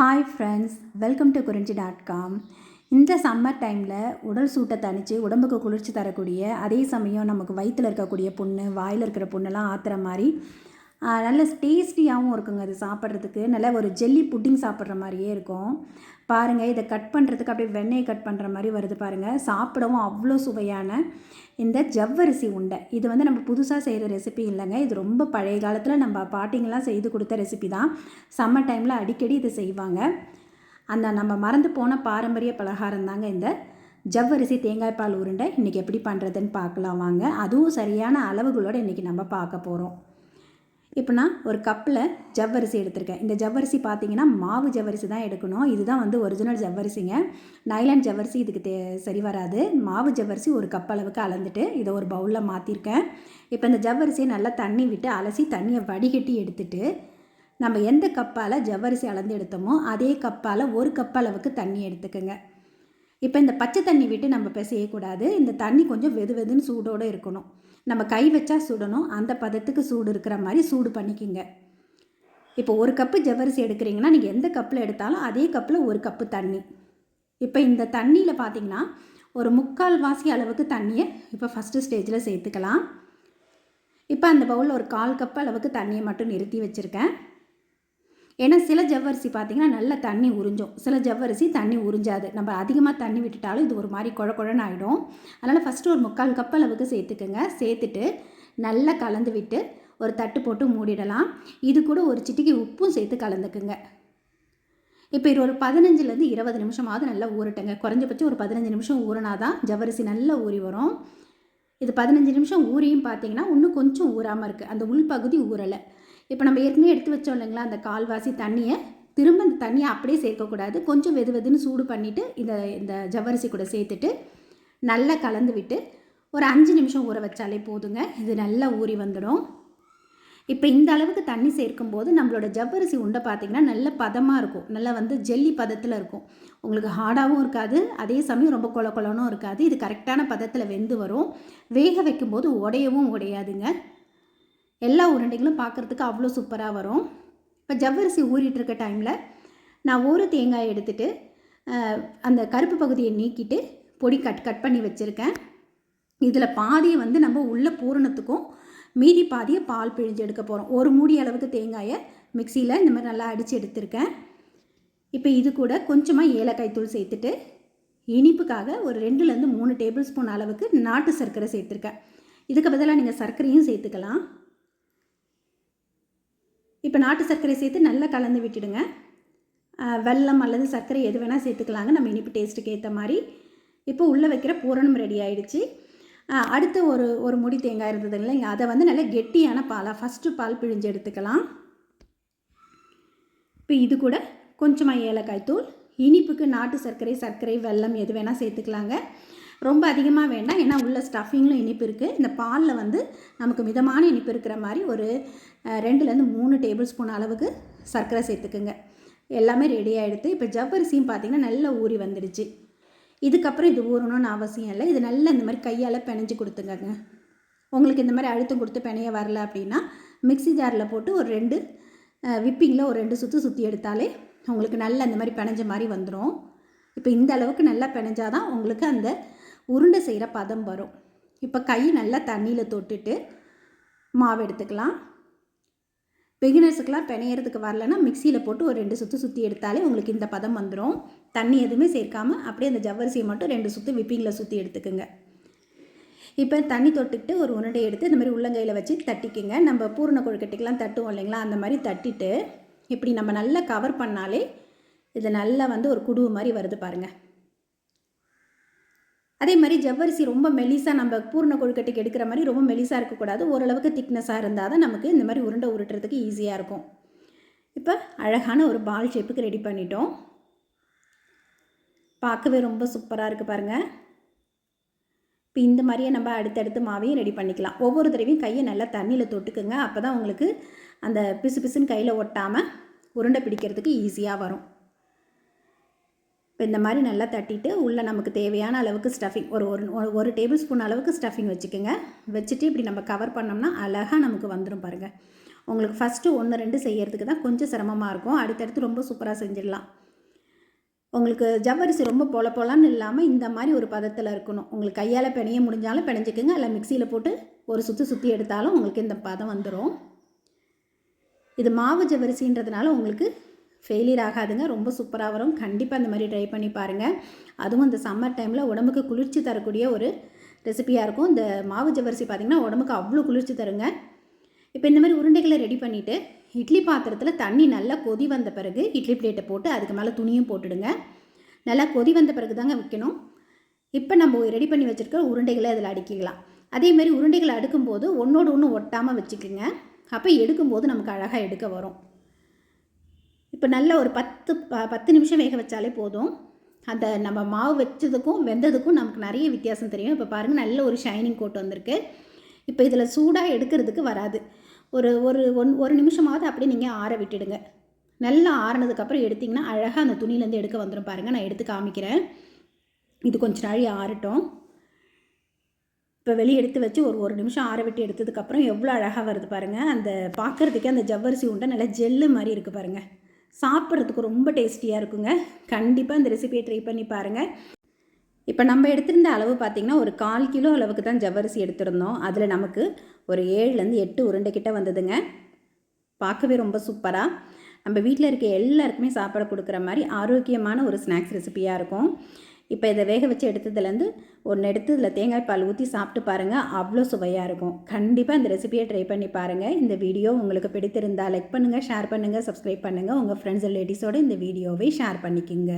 Hi friends welcome to Kurinji dot com இந்த summer டைமில் உடல் சூட்டை தணித்து உடம்புக்கு குளிர்ச்சி தரக்கூடிய அதே சமயம் நமக்கு வயிற்றில் இருக்கக்கூடிய புண்ணு வாயில் இருக்கிற புண்ணெல்லாம் ஆத்துற மாதிரி நல்ல டேஸ்டியாகவும் இருக்குங்க அது சாப்பிட்றதுக்கு. நல்ல ஒரு ஜெல்லி புட்டிங் சாப்பிட்ற மாதிரியே இருக்கும். பாருங்கள் இதை கட் பண்ணுறதுக்கு அப்படியே வெண்ணெயை கட் பண்ணுற மாதிரி வருது பாருங்கள் சாப்பிடவும் அவ்வளோ சுவையான இந்த ஜவ்வரிசி உண்டை. இது வந்து நம்ம புதுசாக செய்கிற ரெசிபி இல்லைங்க. இது ரொம்ப பழைய காலத்தில் நம்ம பாட்டிங்கெல்லாம் செய்து கொடுத்த ரெசிபி தான். சம்மர் டைமில் அடிக்கடி இதை செய்வாங்க. அந்த நம்ம மறந்து போன பாரம்பரிய பலகாரம் தாங்க இந்த ஜவ்வரிசி தேங்காய் பால் உருண்டை. இன்றைக்கி எப்படி பண்ணுறதுன்னு பார்க்கலாம். வாங்க அதுவும் சரியான அளவுகளோடு இன்றைக்கி நம்ம பார்க்க போகிறோம் இப்போ நான் ஒரு கப்பில் ஜவ்வரிசி எடுத்திருக்கேன். இந்த ஜவ்வரிசி பார்த்தீங்கன்னா மாவு ஜவ்வரிசி தான் எடுக்கணும். இதுதான் வந்து ஒரிஜினல் ஜவ்வரிசிங்க. நைலான் ஜவ்வரிசி இதுக்கு தே சரி வராது. மாவு ஜவ்வரிசி ஒரு கப் அளவுக்கு அளந்துட்டு இதை ஒரு பவுலில் மாற்றிருக்கேன் இப்போ இந்த ஜவ்வரிசியை நல்லா தண்ணி விட்டு அலசி தண்ணியை வடிகட்டி எடுத்துட்டு நம்ம எந்த கப்பால் ஜவ்வரிசி அளந்து எடுத்தோமோ அதே கப்பால் ஒரு கப் அளவுக்கு தண்ணி எடுத்துக்கோங்க. இப்போ இந்த பச்சை தண்ணி விட்டு நம்ம பிசையக்கூடாது. இந்த தண்ணி கொஞ்சம் வெது வெதுன்னு சூடோடு இருக்கணும். நம்ம கை வச்சா சுடணும். அந்த பதத்துக்கு சூடு இருக்கிற மாதிரி சூடு பண்ணிக்கிங்க. இப்போ ஒரு கப்பு ஜவ்வரிசி எடுக்கிறீங்கன்னா நீங்கள் எந்த கப்பில் எடுத்தாலும் அதே கப்பில் ஒரு கப்பு தண்ணி. இப்போ இந்த தண்ணியில் பார்த்தீங்கன்னா ஒரு முக்கால் வாசி அளவுக்கு தண்ணியை இப்போ ஃபஸ்ட்டு ஸ்டேஜில் சேர்த்துக்கலாம். இப்போ அந்த பவுலில் ஒரு கால் கப் அளவுக்கு தண்ணியை மட்டும் நிறுத்தி வச்சுருக்கேன். ஏன்னா சில ஜவ்வரிசி பார்த்திங்கன்னா நல்ல தண்ணி உறிஞ்சும். சில ஜவ்வரிசி தண்ணி உறிஞ்சாது. நம்ம அதிகமாக தண்ணி விட்டுட்டாலும் இது ஒரு மாதிரி குழ குழன்னு ஆகிடும் அதனால் ஃபஸ்ட்டு ஒரு முக்கால் கப் அளவுக்கு சேர்த்துக்குங்க. சேர்த்துட்டு நல்லா கலந்து விட்டு ஒரு தட்டு போட்டு மூடிடலாம். இது கூட ஒரு சிட்டிக்கு உப்பும் சேர்த்து கலந்துக்குங்க. இப்போ இது ஒரு பதினஞ்சுலேருந்து இருபது நிமிஷமாவது நல்லா ஊறட்டுங்க. குறைஞ்சபட்சம் ஒரு பதினஞ்சு நிமிஷம் ஊறினாதான் ஜவ்வரிசி நல்லா ஊறி வரும். இது பதினஞ்சு நிமிஷம் ஊறியும் பார்த்தீங்கன்னா இன்னும் கொஞ்சம் ஊறாமல் இருக்குது அந்த உள்பகுதி ஊறலை. இப்போ நம்ம ஏற்கனவே எடுத்து வச்சோம் இல்லைங்களா அந்த கால்வாசி தண்ணியை திரும்ப அந்த தண்ணியை அப்படியே சேர்க்கக்கூடாது கொஞ்சம் வெது வெதுன்னு சூடு பண்ணிவிட்டு இந்த இந்த ஜவ்வரிசி கூட சேர்த்துட்டு நல்லா கலந்து விட்டு ஒரு அஞ்சு நிமிஷம் ஊற வச்சாலே போதுங்க. இது நல்லா ஊறி வந்துடும். இப்போ இந்த அளவுக்கு தண்ணி சேர்க்கும்போது நம்மளோட ஜவ்வரிசி உண்டை பார்த்திங்கன்னா நல்ல பதமாக இருக்கும். நல்லா வந்து ஜெல்லி பதத்தில் இருக்கும். உங்களுக்கு ஹார்டாகவும் இருக்காது அதே சமயம் ரொம்ப கொல கொலனும் இருக்காது. இது கரெக்டான பதத்தில் வெந்து வரும். வேக வைக்கும்போது உடையவும் உடையாதுங்க. எல்லா உருண்டைகளும் பார்க்குறதுக்கு அவ்வளோ சூப்பராக வரும். இப்போ ஜவ்வரிசி ஊறிட்டு இருக்க டைமில் நான் ஒரு தேங்காய் எடுத்துகிட்டு அந்த கருப்பு பகுதியை நீக்கிட்டு பொடி கட் கட் பண்ணி வச்சுருக்கேன். இதில் பாதியை வந்து நம்ம உள்ள பூரணத்துக்கும் மீதி பாதியை பால் பிழிஞ்சு எடுக்க போகிறோம் ஒரு மூடி அளவுக்கு தேங்காயை மிக்சியில் இந்த மாதிரி நல்லா அடித்து எடுத்திருக்கேன். இப்போ இது கூட கொஞ்சமாக ஏலக்காய் தூள் சேர்த்துட்டு இனிப்புக்காக ஒரு ரெண்டுலேருந்து மூணு டேபிள் ஸ்பூன் அளவுக்கு நாட்டு சர்க்கரை சேர்த்துருக்கேன். இதுக்கு பதிலாக நீங்கள் சர்க்கரையும் சேர்த்துக்கலாம். இப்போ நாட்டு சர்க்கரை சேர்த்து நல்லா கலந்து விட்டுடுங்க. வெல்லம் அல்லது சர்க்கரை எது வேணால் சேர்த்துக்கலாங்க. நம்ம இனிப்பு டேஸ்ட்டுக்கு ஏற்ற மாதிரி. இப்போ உள்ளே வைக்கிற பூரணம் ரெடி ஆகிடுச்சு அடுத்த ஒரு ஒரு முடி தேங்காய் இருந்தது இல்லைங்க அதை வந்து நல்லா கெட்டியான பாலாக ஃபஸ்ட்டு பால் பிழிஞ்சு எடுத்துக்கலாம். இப்போ இது கூட கொஞ்சமாக ஏலக்காய் தூள் இனிப்புக்கு நாட்டு சர்க்கரை சர்க்கரை வெல்லம் எது வேணால் சேர்த்துக்கலாங்க. ரொம்ப அதிகமாக வேண்டாம். ஏன்னா உள்ள ஸ்டஃபிங்லும் இனிப்பு இருக்குது இந்த பாலில் வந்து நமக்கு மிதமான இனிப்பு இருக்கிற மாதிரி ஒரு ரெண்டுலேருந்து மூணு டேபிள் ஸ்பூன் அளவுக்கு சர்க்கரை சேர்த்துக்குங்க. எல்லாமே ரெடி ஆகிடுது இப்போ ஜவ்வரிசியும் பார்த்தீங்கன்னா நல்லா ஊறி வந்துடுச்சு. இதுக்கப்புறம் இது ஊறணும்னு அவசியம் இல்லை. இது நல்லா இந்த மாதிரி கையால் பிணைஞ்சு கொடுத்துங்கங்க உங்களுக்கு இந்த மாதிரி அழுத்தம் கொடுத்து பிணைய வரல அப்படின்னா மிக்ஸி ஜாரில் போட்டு ஒரு ரெண்டு விப்பிங்கில் ஒரு ரெண்டு சுற்று சுற்றி எடுத்தாலே உங்களுக்கு நல்லா இந்த மாதிரி பிணைஞ்ச மாதிரி வந்துடும் இப்போ இந்த அளவுக்கு நல்லா பிணைஞ்சாதான் உங்களுக்கு அந்த உருண்டை செய்கிற பதம் வரும். இப்போ கை நல்லா தண்ணியில் தொட்டுட்டு மாவு எடுத்துக்கலாம். பிகினர்ஸுக்கெலாம் பிணையறதுக்கு வரலன்னா மிக்சியில் போட்டு ஒரு ரெண்டு சுற்று சுற்றி எடுத்தாலே உங்களுக்கு இந்த பதம் வந்துடும் தண்ணி எதுவுமே சேர்க்காமல் அப்படியே அந்த ஜவ்வரிசியை மட்டும் ரெண்டு சுற்று விப்பிங்கில் சுற்றி எடுத்துக்குங்க. இப்போ தண்ணி தொட்டுக்கிட்டு ஒரு உருண்டை எடுத்து இந்த மாதிரி உள்ளங்கையில் வச்சு தட்டிக்குங்க. நம்ம பூரண கொழுக்கட்டைக்கெலாம் தட்டுவோம் இல்லைங்களா? அந்த மாதிரி தட்டிட்டு இப்படி நம்ம நல்லா கவர் பண்ணாலே இது நல்லா வந்து ஒரு குடுவு மாதிரி வருது பாருங்கள் அதே மாதிரி ஜவ்வரிசி ரொம்ப மெலிசாக நம்ம பூர்ண கொழுக்கட்டைக்கு எடுக்கிற மாதிரி ரொம்ப மெலிசாக இருக்கக்கூடாது. ஓரளவுக்கு திக்னஸாக இருந்தால் தான் நமக்கு இந்த மாதிரி உருண்டை உருட்டுறதுக்கு ஈஸியாக இருக்கும். இப்போ அழகான ஒரு பால் ஷேப்புக்கு ரெடி பண்ணிட்டோம். பார்க்கவே ரொம்ப சூப்பராக இருக்குது பாருங்கள் இப்போ இந்த மாதிரியே நம்ம அடுத்தடுத்து மாவையும் ரெடி பண்ணிக்கலாம். ஒவ்வொரு தடவையும் கையை நல்லா தண்ணியில் தொட்டுக்குங்க. அப்போ தான் உங்களுக்கு அந்த பிசு பிசுன்னு கையில் ஒட்டாமல் உருண்டை பிடிக்கிறதுக்கு ஈஸியாக வரும். இப்போ இந்த மாதிரி நல்லா தட்டிட்டு உள்ளே நமக்கு தேவையான அளவுக்கு ஸ்டஃபிங் ஒரு ஒரு ஒரு- டேபிள் ஸ்பூன் அளவுக்கு ஸ்டஃபிங் வச்சுக்கோங்க. வச்சுட்டு இப்படி நம்ம கவர் பண்ணோம்னா அழகாக நமக்கு வந்துடும் பாருங்கள் உங்களுக்கு ஃபஸ்ட்டு ஒன்று ரெண்டு செய்கிறதுக்கு தான் கொஞ்சம் சிரமமாக இருக்கும். அடுத்தடுத்து ரொம்ப சூப்பராக செஞ்சிடலாம். உங்களுக்கு ஜவ்வரிசி ரொம்ப பொல பொலான்னு இல்லாமல் இந்த மாதிரி ஒரு பதத்தில் இருக்கணும். உங்களுக்கு கையால் பிணைய முடிஞ்சாலும் பிணைஞ்சிக்கோங்க. இல்லை மிக்சியில் போட்டு ஒரு சுற்றி சுற்றி எடுத்தாலும் உங்களுக்கு இந்த பதம் வந்துடும் இது மாவு ஜவ்வரிசின்றதுனால உங்களுக்கு ஃபெயிலியர் ஆகாதுங்க. ரொம்ப சூப்பராக வரும். கண்டிப்பாக அந்த மாதிரி ட்ரை பண்ணி பாருங்கள் அதுவும் இந்த சம்மர் டைமில் உடம்புக்கு குளிர்ச்சி தரக்கூடிய ஒரு ரெசிபியாக இருக்கும். இந்த மாவு ஜவரிசி பார்த்திங்கன்னா உடம்புக்கு அவ்வளோ குளிர்ச்சி தருங்க. இப்போ இந்த மாதிரி உருண்டைகளை ரெடி பண்ணிவிட்டு இட்லி பாத்திரத்தில் தண்ணி நல்லா கொதி வந்த பிறகு இட்லி பிளேட்டை போட்டு அதுக்கு மேலே துணியும் போட்டுடுங்க. நல்லா கொதி வந்த பிறகு தாங்க வைக்கணும். இப்போ நம்ம ரெடி பண்ணி வச்சுருக்க உருண்டைகளை அதில் அடுக்கிக்கலாம். அதேமாரி உருண்டைகளை அடுக்கும்போது ஒன்றோடு ஒன்று ஒட்டாமல் வச்சுக்கோங்க. அப்போ எடுக்கும்போது நமக்கு அழகாக எடுக்க வரும். இப்போ நல்ல ஒரு பத்து பத்து நிமிஷம் வேக வச்சாலே போதும். அந்த நம்ம மாவு வச்சதுக்கும் வெந்ததுக்கும் நமக்கு நிறைய வித்தியாசம் தெரியும். இப்போ பாருங்கள் நல்ல ஒரு ஷைனிங் கோட் வந்திருக்கு. இப்போ இதில் சூடாக எடுக்கிறதுக்கு வராது. ஒரு ஒரு ஒன் ஒரு நிமிஷமாவது அப்படியே நீங்கள் ஆற விட்டுடுங்க. நல்லா ஆறினதுக்கப்புறம் எடுத்திங்கன்னா அழகாக அந்த துணியிலேருந்து எடுக்க வந்துடும் பாருங்கள் நான் எடுத்து காமிக்கிறேன். இது கொஞ்சம் நாழி ஆறட்டும். இப்போ வெளியே எடுத்து வச்சு ஒரு ஒரு நிமிஷம் ஆற விட்டு எடுத்ததுக்கப்புறம் எவ்வளோ அழகாக வருது பாருங்கள் அந்த பார்க்குறதுக்கே அந்த ஜவ்வரிசி உண்டை நல்லா ஜெல்லு மாதிரி இருக்குது பாருங்கள் சாப்பிட்றதுக்கு ரொம்ப டேஸ்டியாக இருக்குங்க. கண்டிப்பாக இந்த ரெசிபியை ட்ரை பண்ணி பாருங்கள் இப்போ நம்ம எடுத்திருந்த அளவு பார்த்திங்கன்னா ஒரு கால் கிலோ அளவுக்கு தான் ஜவ்வரிசி எடுத்திருந்தோம். அதில் நமக்கு ஒரு ஏழுலேருந்து எட்டு உருண்டை கிட்ட வந்ததுங்க. பார்க்கவே ரொம்ப சூப்பராக நம்ம வீட்டில் இருக்க எல்லாருக்குமே சாப்பிட கொடுக்குற மாதிரி ஆரோக்கியமான ஒரு ஸ்நாக்ஸ் ரெசிபியாக இருக்கும். இப்போ இதை வேக வச்சு எடுத்ததுலேருந்து ஒன்று எடுத்து இதில் தேங்காய் பால் ஊற்றி சாப்பிட்டு பாருங்கள் அவ்வளோ சுவையாக இருக்கும். கண்டிப்பாக இந்த ரெசிபியை ட்ரை பண்ணி பாருங்கள் இந்த வீடியோ உங்களுக்கு பிடித்திருந்தால் லைக் பண்ணுங்கள் ஷேர் பண்ணுங்கள் சப்ஸ்கிரைப் பண்ணுங்கள் உங்கள் ஃப்ரெண்ட்ஸ் ரிலேட்டிவ்ஸோடு இந்த வீடியோவை ஷேர் பண்ணிக்கோங்க.